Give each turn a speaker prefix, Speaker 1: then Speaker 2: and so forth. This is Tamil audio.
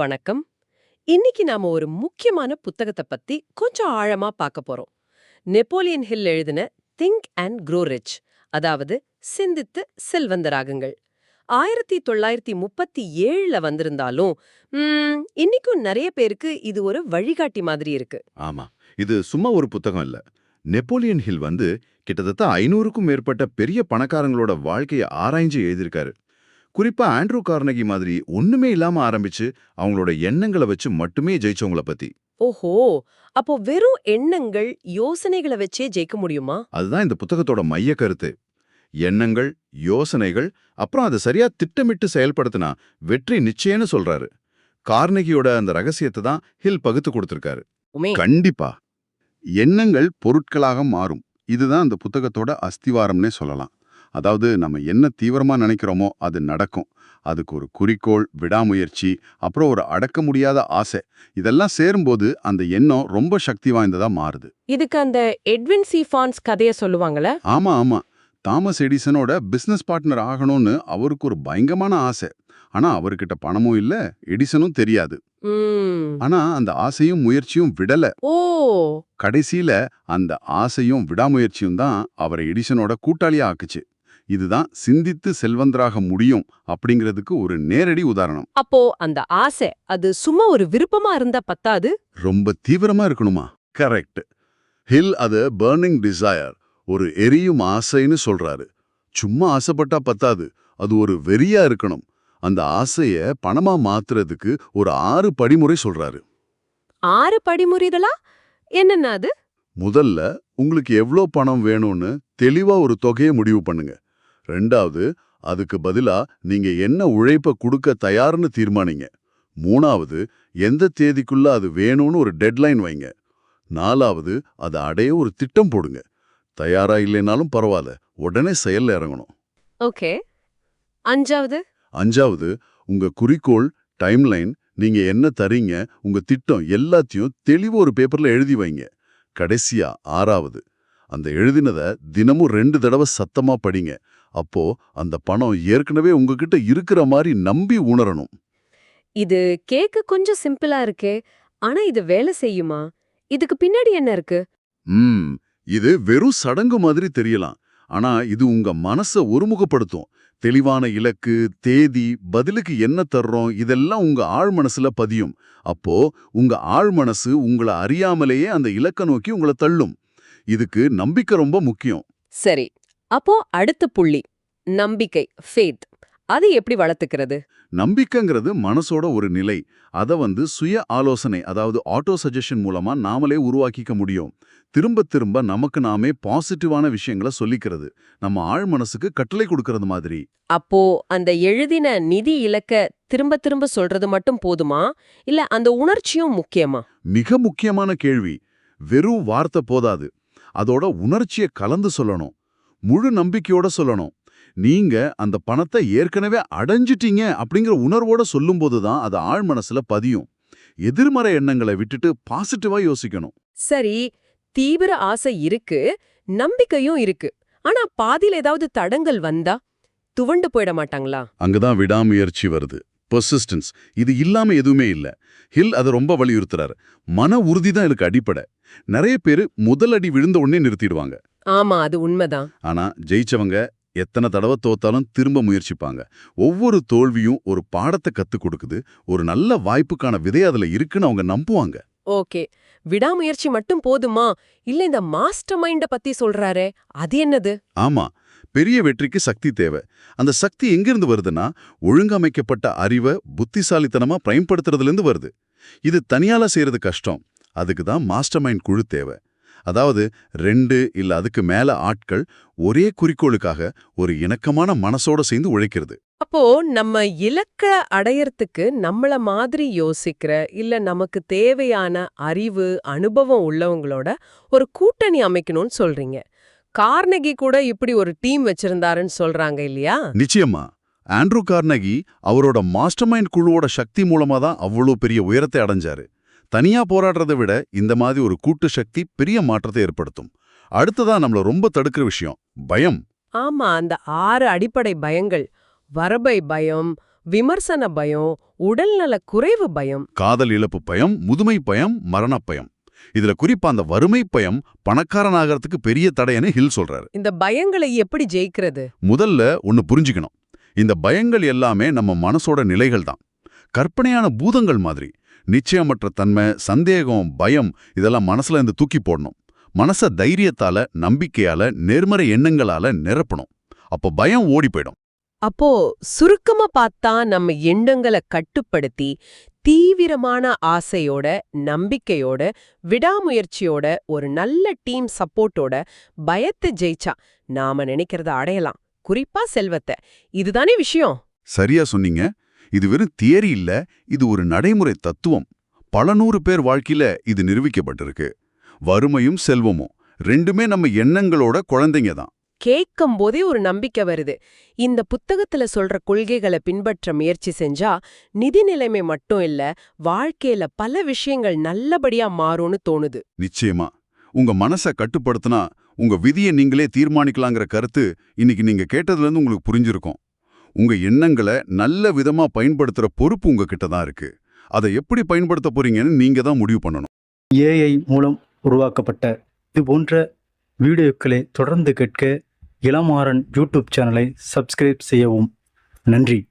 Speaker 1: வணக்கம். இன்னைக்கு நாம ஒரு முக்கியமான புத்தகத்தை பத்தி கொஞ்சம் ஆழமா பார்க்க போறோம். நெப்போலியன் ஹில் எழுதின திங்க் அண்ட் க்ரோ ரிச் அதாவது சிந்தித்து செல்வந்தராகுங்கள். ஆயிரத்தி தொள்ளாயிரத்தி முப்பத்தி ஏழுல வந்திருந்தாலும் இன்னைக்கும் நிறைய பேருக்கு இது ஒரு வழிகாட்டி மாதிரி இருக்கு.
Speaker 2: ஆமா இது சும்மா ஒரு புத்தகம் இல்ல. நெப்போலியன் ஹில் வந்து கிட்டத்தட்ட ஐநூறுக்கும் மேற்பட்ட பெரிய பணக்காரங்களோட வாழ்க்கையை ஆராய்ஞ்சு எழுதியிருக்காரு. குறிப்பா ஆண்ட்ரூ கார்னகி மாதிரி ஒண்ணுமே இல்லாம ஆரம்பிச்சு அவங்களோட எண்ணங்களை வச்சு மட்டுமே ஜெயிச்சவங்கள பத்தி.
Speaker 1: ஓஹோ! அப்போ வெறும் எண்ணங்கள் யோசனைகளை வச்சே ஜெயிக்க முடியுமா?
Speaker 2: அதுதான் இந்த புத்தகத்தோட மைய கருத்து. எண்ணங்கள் யோசனைகள் அப்புறம் அதை சரியா திட்டமிட்டு செயல்படுத்தினா வெற்றி நிச்சயம்னு சொல்றாரு. கார்னகியோட அந்த ரகசியத்தை தான் ஹில் பகுத்து கொடுத்திருக்காரு.
Speaker 3: கண்டிப்பா. எண்ணங்கள் பொருட்களாக மாறும். இதுதான் அந்த புத்தகத்தோட அஸ்திவாரம்னே சொல்லலாம். அதாவது நம்ம என்ன தீவிரமா நினைக்கிறோமோ அது நடக்கும். அதுக்கு ஒரு குறிக்கோள் விடாமுயற்சி அப்புறம் ஒரு அடக்க முடியாத ஆசை. இதெல்லாம் சேரும்போது அந்த எண்ணம் ரொம்ப சக்தி வாய்ந்ததா மாறுது.
Speaker 4: இதுக்கு அந்த எட்வின் சீஃபான்ஸ் கதைய சொல்லுவாங்கல்ல?
Speaker 3: ஆமா ஆமா. தாமஸ் எடிசனோட பிசினஸ் பார்ட்னர் ஆகணும்னு அவருக்கு ஒரு பயங்கரமான ஆசை. ஆனா அவர்கிட்ட பணமும் இல்ல எடிசனும் தெரியாது. ஆனா அந்த ஆசையும் முயற்சியும் விடல.
Speaker 1: ஓ!
Speaker 3: கடைசியில அந்த ஆசையும் விடாமுயற்சியும் தான் அவரை எடிசனோட கூட்டாளியா ஆக்குச்சு. இதுதான் சிந்தித்து செல்வந்தராக முடியும் அப்படிங்கிறதுக்கு ஒரு நேரடி உதாரணம்.
Speaker 1: அப்போ அந்த ஆசை அது சும்மா ஒரு விருப்பமா இருந்தா பத்தாது?
Speaker 3: ரொம்ப தீவிரமா இருக்கணுமா? கரெக்ட் ஹில் அது பர்னிங் டிசையர் ஒரு எரியும் ஆசைன்னு சொல்றாரு. சும்மா ஆசைப்பட்டா பத்தாது அது ஒரு வெறியா இருக்கணும். அந்த ஆசைய பணமா மாத்துறதுக்கு ஒரு ஆறு படிமுறை சொல்றாரு.
Speaker 1: ஆறு படிமுறைகளா? என்னன்னா அது?
Speaker 3: முதல்ல உங்களுக்கு எவ்வளோ பணம் வேணும்னு தெளிவா ஒரு தொகையை முடிவு பண்ணுங்க. ரெண்டாவது அதுக்கு பதிலா நீங்க என்ன உழைப்ப கொடுக்க தயார்னு தீர்மானிங்க. மூணாவது எந்த தேதிக்குள்ள அது வேணும்னு ஒரு டெட்லைன் வைங்க. நாலாவது அதை அடைய ஒரு திட்டம் போடுங்க. தயாரா இல்லைனாலும் பரவாயில்ல உடனே செயல்ல இறங்கணும்.
Speaker 1: ஓகே. அஞ்சாவது?
Speaker 3: அஞ்சாவது உங்க குறிக்கோள் டைம்லைன் நீங்க என்ன தரீங்க உங்க திட்டம் எல்லாத்தையும் தெளிவா ஒரு பேப்பர்ல எழுதி வைங்க. கடைசியா ஆறாவது அந்த எழுதினத தினமும் ரெண்டு தடவை சத்தமா படிங்க. அப்போ அந்த பணம் ஏற்கனவே உங்ககிட்ட இருக்கிற மாதிரி நம்பி உணரணும்.
Speaker 1: இது கேக்க கொஞ்சம் சிம்பிளா இருக்கே ஆனா இது வேலை செய்யுமா? இதுக்கு பின்னாடி என்ன இருக்கு?
Speaker 3: ம் இது வெறும் சடங்கு மாதிரி தெரியலாம். ஆனா இது உங்க மனச ஒருமுகப்படுத்தும். தெளிவான இலக்கு தேதி பதிலுக்கு என்ன தர்றோம் இதெல்லாம் உங்க ஆழ் மனசுல பதியும். அப்போ உங்க ஆழ் மனசு உங்களை அறியாமலேயே அந்த இலக்க நோக்கி உங்களை தள்ளும். இதுக்கு நம்பிக்கை ரொம்ப முக்கியம்.
Speaker 1: சரி அப்போ அடுத்த புள்ளி நம்பிக்கை ஃபேத் அது எப்படி வளர்த்துக்கிறது?
Speaker 3: நம்பிக்கைங்கிறது மனசோட ஒரு நிலை. அதை வந்து சுய ஆலோசனை அதாவது ஆட்டோ சஜஷன் மூலமா நாமளே உருவாக்கிக்க முடியும். திரும்ப திரும்ப நமக்கு நாமே பாசிட்டிவான விஷயங்களை சொல்லிக்கிறது. நம்ம ஆழ் மனசுக்கு கட்டளை கொடுக்கறது மாதிரி.
Speaker 1: அப்போ அந்த எழுதின நிதி இலக்க திரும்ப திரும்ப சொல்றது மட்டும் போதுமா? இல்ல அந்த உணர்ச்சியும் முக்கியமா?
Speaker 3: மிக முக்கியமான கேள்வி. வெறும் வார்த்தை போதாது. அதோட உணர்ச்சியை கலந்து சொல்லணும். முழு நம்பிக்கையோட சொல்லணும். நீங்க அந்த பணத்தை ஏற்கனவே அடைஞ்சிட்டீங்க அப்படிங்கிற உணர்வோட சொல்லும்போது தான் அது ஆழ் மனசுல பதியும். எதிர்மறை எண்ணங்களை விட்டுட்டு பாசிட்டிவா யோசிக்கணும்.
Speaker 1: சரி தீவிர ஆசை இருக்கு நம்பிக்கையும் இருக்கு. ஆனா பாதியில ஏதாவது தடங்கள் வந்தா துவண்டு போயிட மாட்டாங்களா?
Speaker 3: அங்கதான் விடாமுயற்சி வருது. பெர்சிஸ்டன்ஸ் இது இல்லாம எதுவுமே இல்ல. ஹில் அதை ரொம்ப வலியுறுத்துறாரு. மன உறுதி தான் இதுக்கு அடிப்படை. நிறைய பேரு முதல் அடி விழுந்த உடனே நிறுத்திடுவாங்க.
Speaker 1: ஆமா அது உண்மைதான்.
Speaker 3: ஆனா ஜெயிச்சவங்க எத்தனை தடவை தோத்தாலும் திரும்ப முயற்சிப்பாங்க. ஒவ்வொரு தோல்வியும் ஒரு பாடத்தை கத்துக் கொடுக்குது. ஒரு நல்ல வாய்ப்புக்கான விதை அதுல இருக்குன்னு அவங்க நம்புவாங்க.
Speaker 1: ஓகே. விடாமுயற்சி மட்டும் போதுமா? இல்ல இந்த மாஸ்டர் மைண்ட பத்தி சொல்றாரே அது என்னது?
Speaker 3: ஆமா. பெரிய வெற்றிக்கு சக்தி தேவை. அந்த சக்தி எங்கிருந்து வருதுன்னா ஒழுங்கமைக்கப்பட்ட அறிவை புத்திசாலித்தனமா பயன்படுத்துறதுலேருந்து வருது. இது தனியால செய்யறது கஷ்டம். அதுக்கு தான் மாஸ்டர் மைண்ட் குழு தேவை. அதாவது ரெண்டு இல்ல அதுக்கு மேல ஆட்கள் ஒரே குறிக்கோளுக்காக ஒரு இணக்கமான மனசோட சேர்ந்து உழைக்கிறது.
Speaker 1: அப்போ நம்ம இலக்க அடையறதுக்கு நம்மள மாதிரி யோசிக்கிற இல்ல நமக்கு தேவையான அறிவு அனுபவம் உள்ளவங்களோட ஒரு கூட்டணி அமைக்கணும்னு சொல்றீங்க. கார்னகி கூட இப்படி ஒரு டீம் வச்சிருந்தாருன்னு சொல்றாங்க இல்லையா?
Speaker 3: நிச்சயமா. ஆண்ட்ரூ கார்னகி அவரோட மாஸ்டர் மைண்ட் குழுவோட சக்தி மூலமா தான் அவ்வளோ பெரிய உயரத்தை அடைஞ்சாரு. தனியா போராடுறதை விட இந்த மாதிரி ஒரு கூட்டு சக்தி பெரிய மாற்றத்தை ஏற்படுத்தும். அடுத்ததா நம்மள ரொம்ப தடுக்கிற விஷயம் பயம்.
Speaker 1: ஆமா அந்த ஆறு அடிப்படை பயங்கள். வரபை பயம் விமர்சன பயம் உடல்நல குறைவு பயம்.
Speaker 3: காதல் இழப்பு பயம் முதுமை பயம் மரணப் பயம். இதுல குறிப்பா அந்த வறுமை பயம் பணக்காரனாகறதுக்கு பெரிய தடைன்னு ஹில் சொல்றாரு.
Speaker 1: இந்த பயங்களை எப்படி ஜெயிக்கிறது?
Speaker 3: முதல்ல ஒன்னு புரிஞ்சுக்கணும். இந்த பயங்கள் எல்லாமே நம்ம மனசோட நிலைகள் தான் கற்பனையான பூதங்கள் மாதிரி. நிச்சயமற்ற தன்மை சந்தேகம் பயம் இதெல்லாம் மனசுல இருந்து தூக்கி போடணும். மனச தைரியத்தால நம்பிக்கையால நேர்மறை எண்ணங்களால நிரப்பணும். அப்போ பயம் ஓடி போயிடும்.
Speaker 1: அப்போ சுருக்கமா பார்த்தா நம்ம எண்ணங்களை கட்டுப்படுத்தி தீவிரமான ஆசையோட நம்பிக்கையோட விடாமுயற்சியோட ஒரு நல்ல டீம் சப்போர்ட்டோட பயத்தை ஜெயிச்சா நாம நினைக்கிறத அடையலாம். குறிப்பா செல்வத்தை. இதுதானே விஷயம்?
Speaker 3: சரியா சொன்னீங்க. இது வெறும் தியரி இல்ல இது ஒரு நடைமுறை தத்துவம். பல நூறு பேர் வாழ்க்கையில இது நிரூபிக்கப்பட்டிருக்கு. வறுமையும் செல்வமும் ரெண்டுமே நம்ம எண்ணங்களோட குழந்தைங்க தான்.
Speaker 1: கேட்கும் போதே ஒரு நம்பிக்கை வருது. இந்த புத்தகத்துல சொல்ற கொள்கைகளை பின்பற்ற முயற்சி செஞ்சா நிதி நிலைமை மட்டும் இல்ல வாழ்க்கையில பல விஷயங்கள் நல்லபடியா மாறும்னு தோணுது.
Speaker 3: நிச்சயமா. உங்க மனசை கட்டுப்படுத்தினா உங்க விதியை நீங்களே தீர்மானிக்கலாங்கிற கருத்து இன்னைக்கு நீங்க கேட்டதுல இருந்து உங்களுக்கு புரிஞ்சிருக்கும். உங்க எண்ணங்களை நல்ல விதமா பயன்படுத்துற பொறுப்பு உங்ககிட்ட தான் இருக்கு. அதை எப்படி பயன்படுத்த போறீங்கன்னு நீங்க தான் முடிவு பண்ணணும்.
Speaker 5: ஏஐ மூலம் உருவாக்கப்பட்ட இது போன்ற வீடியோக்களை தொடர்ந்து கேட்க இளமாறன் யூடியூப் சேனலை சப்ஸ்கிரைப் செய்யவும். நன்றி.